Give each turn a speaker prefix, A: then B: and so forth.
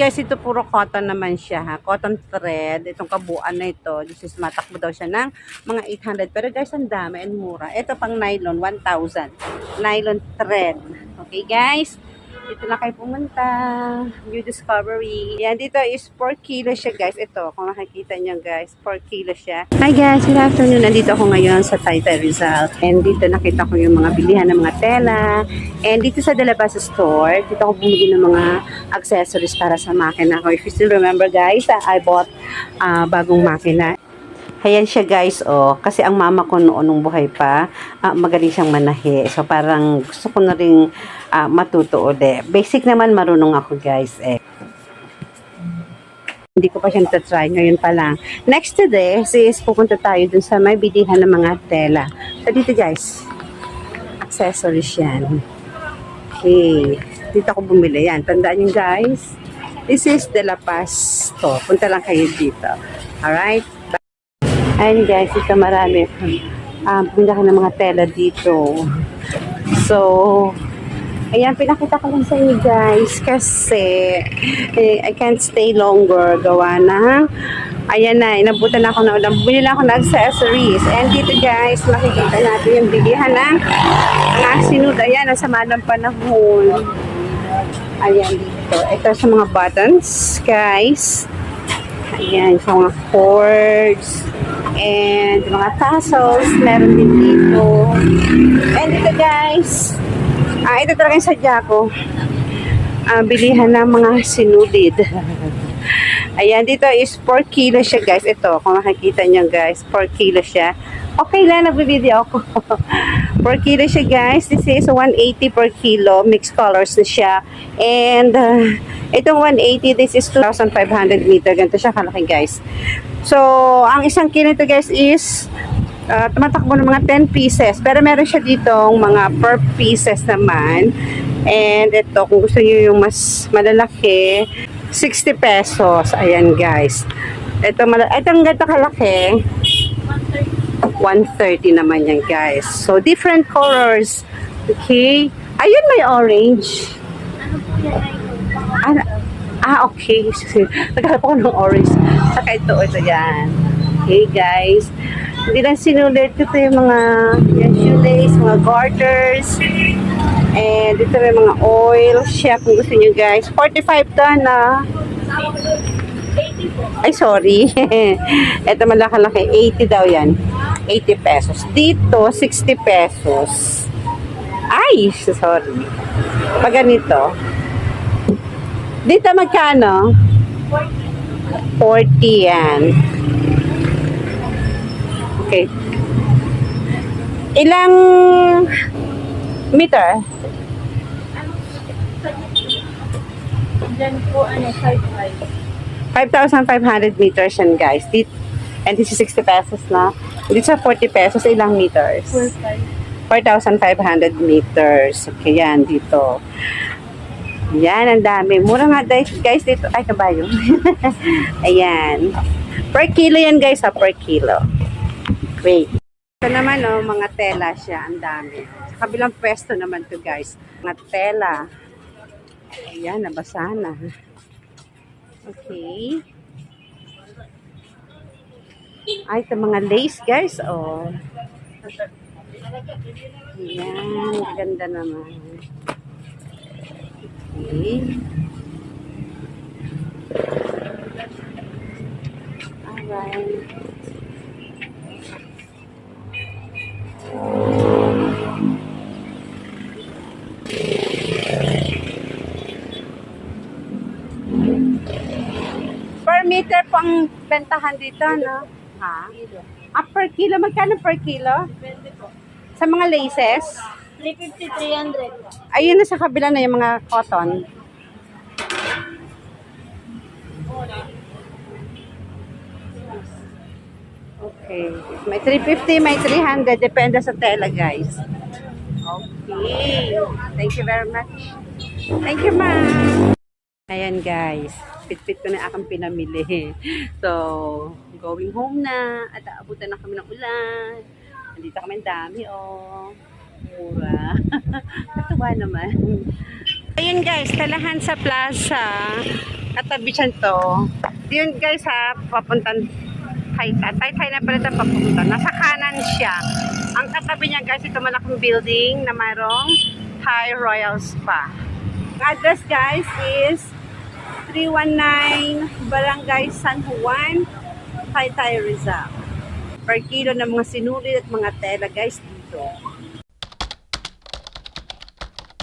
A: guys, ito puro cotton naman siya ha. Cotton thread. Itong kabuuan na ito. This is matakbo daw siya ng mga 800. Pero guys, ang dami and mura. Ito pang nylon, 1,000. Nylon thread. Okay guys? Dito na kayo pumunta. New Discovery. Yan, dito is 4 kilo siya guys. Ito, kung nakikita niyo guys, 4 kilo siya. Hi guys, good afternoon. Nandito ako ngayon sa Taytay Rizal. And dito nakita ko yung mga bilihan ng mga tela. And dito sa De La Paz store, dito ako bumili ng mga accessories para sa makina ko. If you still remember guys, I bought ah, bagong makina. Ayan siya guys, oh. Kasi ang mama ko noon nung buhay pa, ah, magaling siyang manahi. So parang gusto ko na rin ah, matuto ulit. Basic naman marunong ako guys eh. Hindi ko pa siya natatry ngayon pa lang. Next today, is pupunta tayo dun sa may bilihan ng mga tela. So dito guys, accessories yan. Okay. Dito ako bumili yan. Tandaan nyo guys, this is De La Paz to. Punta lang kayo dito. Alright? Ayun guys, ito marami. Um, punta ka ng mga tela dito. So, ayan, pinakita ko lang sa inyo guys kasi eh, I can't stay longer gawa na ayan na, inabutan ako na ulam. Bumili lang ako ng accessories. And dito guys, makikita natin yung bilihan ng mga sinud. Ayan, nasa malang panahon. Ayan dito. Ito sa mga buttons, guys. Ayan, sa mga cords. And mga tassels, meron din dito. And dito guys, ah, ito talaga yung sadya ko. Ah, bilihan ng mga sinulid. Ayan, dito is 4 kilo siya guys. Ito, kung makikita nyo guys, 4 kilo siya. Okay lang, nagbibideo ako. 4 kilo siya guys. This is 180 per kilo. Mixed colors na siya. And uh, itong 180, this is 2,500 meter. Ganito siya kalaki guys. So, ang isang kilo nito guys is uh, tumatakbo ng mga 10 pieces. Pero meron siya dito mga per pieces naman. And ito, kung gusto niyo yung mas malalaki, 60 pesos. Ayan guys. Ito, itong ganito kalaki, 130 naman yan guys. So, different colors. Okay. Ayun, may orange. Ano? Ah, okay. Naghanap ako ng orange. Saka ito, ito yan. Okay, guys. Hindi lang sinulit. Ito yung mga yan, shoelace, mga garters. And dito may mga oil siya kung gusto nyo guys. 45 to na. Ay, sorry. ito malaki-laki. 80 daw yan. 80 pesos. Dito, 60 pesos. Ay, sorry. Pag ganito. Dito magkano? 40 yan. Okay. Ilang meter?
B: Diyan po, ano, 5-5.
A: 5,500 meters yan guys. Dito, and this is 60 pesos na. Dito sa 40 pesos, ilang meters?
B: 4-5.
A: 4,500 meters. Okay, yan dito. Yan, ang dami. Mura nga guys, dito. Ay, kabayo. Ayan. Per kilo yan guys, ha? Per kilo. Wait. Ito naman, oh, mga tela siya. Ang dami. Sa kabilang pwesto naman to guys. Mga tela. Ayan, nabasa na. Okay. Ay, ito mga lace guys, oh. Ayan, ganda naman. Okay. Alright. Per meter pang bentahan dito, no? Ha? Ah, per kilo. Magkano per kilo?
B: Depende po.
A: Sa mga laces?
B: 350, 300.
A: Ayun na sa kabila na yung mga cotton. Okay. May 350, may 300. Depende sa tela, guys. Okay. Thank you very much. Thank you, ma'am. Ayan guys, pitpit ko na akong pinamili. So, going home na at aabutan na kami ng ulan. Nandito kami dami oh. Mura. Katuwa naman. Ayan guys, talahan sa plaza. At tabi siyan to. Yun guys ha, papuntan Taytay. Taytay na pala ito papunta. Nasa kanan siya. Ang katabi niya guys, ito malaking building na mayroong High Royal Spa. Address guys is 319 Barangay San Juan, Taytay Rizal. Per kilo ng mga sinulid at mga tela guys dito.